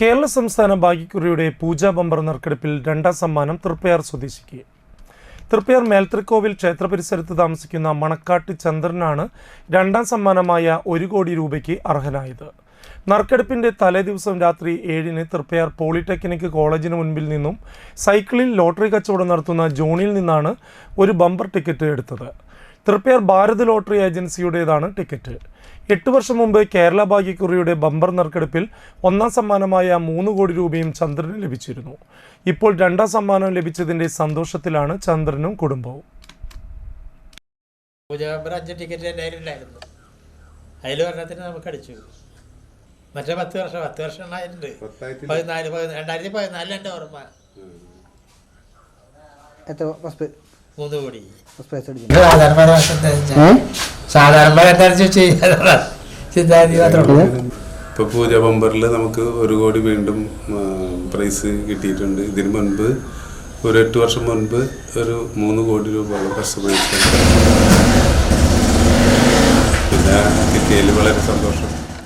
കേരള സംസ്ഥാന ഭാഗ്യക്കുറിയുടെ പൂജാ ബമ്പർ നറുക്കെടുപ്പിൽ രണ്ടാം സമ്മാനം തൃപ്പയാർ സ്വദേശിക്ക്. തൃപ്പയാർ മേൽത്തൃക്കോവിൽ ക്ഷേത്ര പരിസരത്ത് താമസിക്കുന്ന മണക്കാട്ട് ചന്ദ്രനാണ് രണ്ടാം സമ്മാനമായ ഒരു കോടി രൂപയ്ക്ക് അർഹനായത്. നറുക്കെടുപ്പിന്റെ തലേദിവസം രാത്രി ഏഴിന് തൃപ്പയാർ പോളിടെക്നിക് കോളേജിന് മുൻപിൽ നിന്നും സൈക്കിളിൽ ലോട്ടറി കച്ചവടം നടത്തുന്ന ജോണിൽ നിന്നാണ് ഒരു ബമ്പർ ടിക്കറ്റ് എടുത്തത്. തൃപ്പയാർ ഭാരത് ലോട്ടറി ഏജൻസിയുടേതാണ് ടിക്കറ്റ്. എട്ട് വർഷം മുമ്പ് കേരള ഭാഗ്യക്കുറിയുടെ ബമ്പർ നറുക്കെടുപ്പിൽ ഒന്നാം സമ്മാനമായ മൂന്ന് കോടി രൂപയും ചന്ദ്രന് ലഭിച്ചിരുന്നു. ഇപ്പോൾ രണ്ടാം സമ്മാനം ലഭിച്ചതിന്റെ സന്തോഷത്തിലാണ് ചന്ദ്രനും കുടുംബവും. അഞ്ച് ടിക്കറ്റ് അതിൽ ഒരെണ്ണത്തിന് നമുക്ക് അടിച്ചു. മറ്റേ പത്ത് വർഷം പത്ത് വർഷം ഉണ്ടായിട്ടുണ്ട് പതിനാല് പതിനാല് രണ്ടായിരത്തി പതിനാലിൽ എന്റെ ഓർമ്മ. മൂന്ന് കോടി. സാധാരണ മാത്രമേ ഇപ്പൊ പൂജ ബമ്പറിൽ നമുക്ക് ഒരു കോടി വീണ്ടും പ്രൈസ് കിട്ടിയിട്ടുണ്ട്. ഇതിനു മുൻപ് ഒരു എട്ട് വർഷം മുൻപ് ഒരു മൂന്ന് കോടി രൂപ ഫസ്റ്റ് പ്രൈസ് പിന്നെ കിട്ടിയതിൽ വളരെ സന്തോഷം.